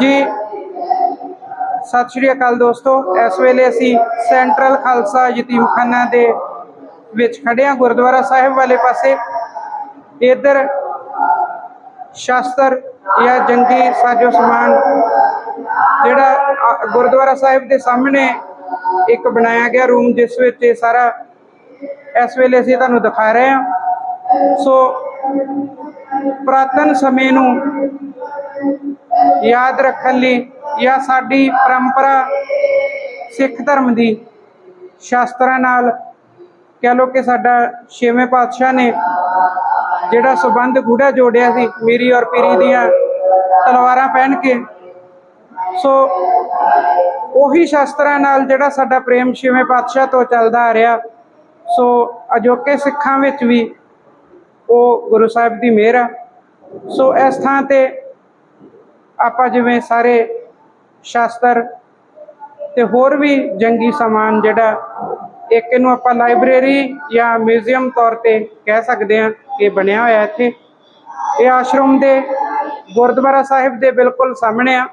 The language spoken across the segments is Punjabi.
ਜੀ। ਸਤਿ ਸ਼੍ਰੀ ਅਕਾਲ ਦੋਸਤੋ। ਇਸ ਵੇਲੇ ਅਸੀਂ ਸੈਂਟਰਲ ਖਾਲਸਾ ਯਤੀਮਖਾਨਾ ਦੇ ਵਿੱਚ ਖੜੇ ਹਾਂ, ਗੁਰਦੁਆਰਾ ਸਾਹਿਬ ਵਾਲੇ ਪਾਸੇ। ਇੱਧਰ ਸ਼ਾਸਤਰ ਜਾਂ ਜੰਗੀ ਸਾਜੋ ਸਮਾਨ ਜਿਹੜਾ ਗੁਰਦੁਆਰਾ ਸਾਹਿਬ ਦੇ ਸਾਹਮਣੇ ਇੱਕ ਬਣਾਇਆ ਗਿਆ ਰੂਮ, ਜਿਸ ਵਿੱਚ ਇਹ ਸਾਰਾ ਇਸ ਵੇਲੇ ਅਸੀਂ ਤੁਹਾਨੂੰ ਦਿਖਾ ਰਹੇ ਹਾਂ। ਸੋ ਪ੍ਰਾਤਨ ਸਮੇਂ ਨੂੰ ਯਾਦ ਰੱਖਣ ਲਈ ਜਾਂ ਸਾਡੀ ਪਰੰਪਰਾ, ਸਿੱਖ ਧਰਮ ਦੀ ਸ਼ਾਸਤਰਾਂ ਨਾਲ ਕਹਿ ਲੋ ਕਿ ਸਾਡਾ ਛੇਵੇਂ ਪਾਤਸ਼ਾਹ ਨੇ ਜਿਹੜਾ ਸਬੰਧ ਗੂੜਾ ਜੋੜਿਆ ਸੀ, ਮੇਰੀ ਔਰ ਪੀਰੀ ਦੀਆਂ ਤਲਵਾਰਾਂ ਪਹਿਨ ਕੇ, ਸੋ ਉਹੀ ਸ਼ਾਸਤਰਾਂ ਨਾਲ ਜਿਹੜਾ ਸਾਡਾ ਪ੍ਰੇਮ ਛੇਵੇਂ ਪਾਤਸ਼ਾਹ ਤੋਂ ਚੱਲਦਾ ਆ ਰਿਹਾ, ਸੋ ਅਜੋਕੇ ਸਿੱਖਾਂ ਵਿੱਚ ਵੀ ਉਹ ਗੁਰੂ ਸਾਹਿਬ ਦੀ ਮਿਹਰ ਆ। ਸੋ ਇਸ ਥਾਂ ਤੇ ਆਪਾਂ ਜਿਵੇਂ ਸਾਰੇ ਸ਼ਾਸਤਰ ਤੇ ਹੋਰ ਵੀ ਜੰਗੀ ਸਮਾਨ ਜਿਹੜਾ ਇੱਕ ਇਹਨੂੰ ਆਪਾਂ ਲਾਇਬ੍ਰੇਰੀ ਜਾਂ ਮਿਊਜ਼ੀਅਮ ਤੌਰ ਤੇ ਕਹਿ ਸਕਦੇ ਹਾਂ ਕਿ ਬਣਿਆ ਹੋਇਆ ਇੱਥੇ। ਇਹ ਆਸ਼ਰਮ ਦੇ ਗੁਰਦੁਆਰਾ ਸਾਹਿਬ ਦੇ ਬਿਲਕੁਲ ਸਾਹਮਣੇ ਆ।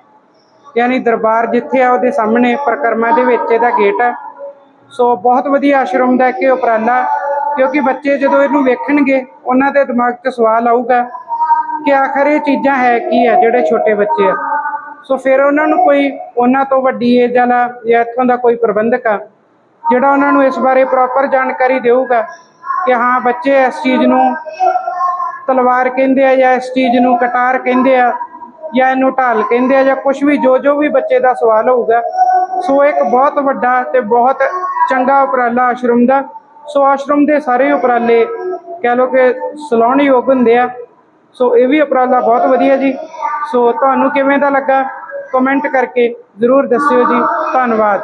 ਯਾਨੀ ਦਰਬਾਰ ਜਿੱਥੇ ਆ ਉਹਦੇ ਸਾਹਮਣੇ ਪ੍ਰਕਰਮਾ ਦੇ ਵਿੱਚ ਇਹਦਾ ਗੇਟ ਆ। ਸੋ ਬਹੁਤ ਵਧੀਆ ਆਸ਼ਰਮ ਦਾ ਕਿ ਉਪਰਾਲਾ ਕਿਉਂਕਿ ਬੱਚੇ ਜਦੋਂ ਇਹਨੂੰ ਵੇਖਣਗੇ, ਉਹਨਾਂ ਦੇ ਦਿਮਾਗ 'ਚ ਸਵਾਲ ਆਊਗਾ ਕਿ ਆਖਰ ਇਹ ਚੀਜ਼ਾਂ ਹੈ ਕੀ ਹੈ ਜਿਹੜੇ ਛੋਟੇ ਬੱਚੇ ਆ। ਸੋ ਫਿਰ ਉਹਨਾਂ ਨੂੰ ਕੋਈ ਉਹਨਾਂ ਤੋਂ ਵੱਡੀ ਏਜ ਵਾਲਾ ਜਾਂ ਇੱਥੋਂ ਦਾ ਕੋਈ ਪ੍ਰਬੰਧਕ ਆ, ਜਿਹੜਾ ਉਹਨਾਂ ਨੂੰ ਇਸ ਬਾਰੇ ਪ੍ਰੋਪਰ ਜਾਣਕਾਰੀ ਦੇਊਗਾ ਕਿ ਹਾਂ, ਬੱਚੇ ਇਸ ਚੀਜ਼ ਨੂੰ ਤਲਵਾਰ ਕਹਿੰਦੇ ਆ ਜਾਂ ਇਸ ਚੀਜ਼ ਨੂੰ ਕਟਾਰ ਕਹਿੰਦੇ ਆ ਜਾਂ ਇਹਨੂੰ ਢਾਲ ਕਹਿੰਦੇ ਆ ਜਾਂ ਕੁਝ ਵੀ, ਜੋ ਜੋ ਵੀ ਬੱਚੇ ਦਾ ਸਵਾਲ ਹੋਊਗਾ। ਸੋ ਇੱਕ ਬਹੁਤ ਵੱਡਾ ਤੇ ਬਹੁਤ ਚੰਗਾ ਉਪਰਾਲਾ ਆਸ਼ਰਮ ਦਾ ਸੋ ਆਸ਼ਰਮ ਦੇ ਸਾਰੇ ਉਪਰਾਲੇ ਕਹਿ ਲੋ ਕਿ ਸਲਾਹੁਣਯੋਗ ਹੁੰਦੇ ਆ। ਸੋ ਇਹ ਵੀ ਉਪਰਾਲਾ ਬਹੁਤ ਵਧੀਆ ਜੀ। ਸੋ ਤੁਹਾਨੂੰ ਕਿਵੇਂ ਦਾ ਲੱਗਾ? ਕਮੈਂਟ ਕਰਕੇ ਜ਼ਰੂਰ ਦੱਸਿਓ ਜੀ। ਧੰਨਵਾਦ।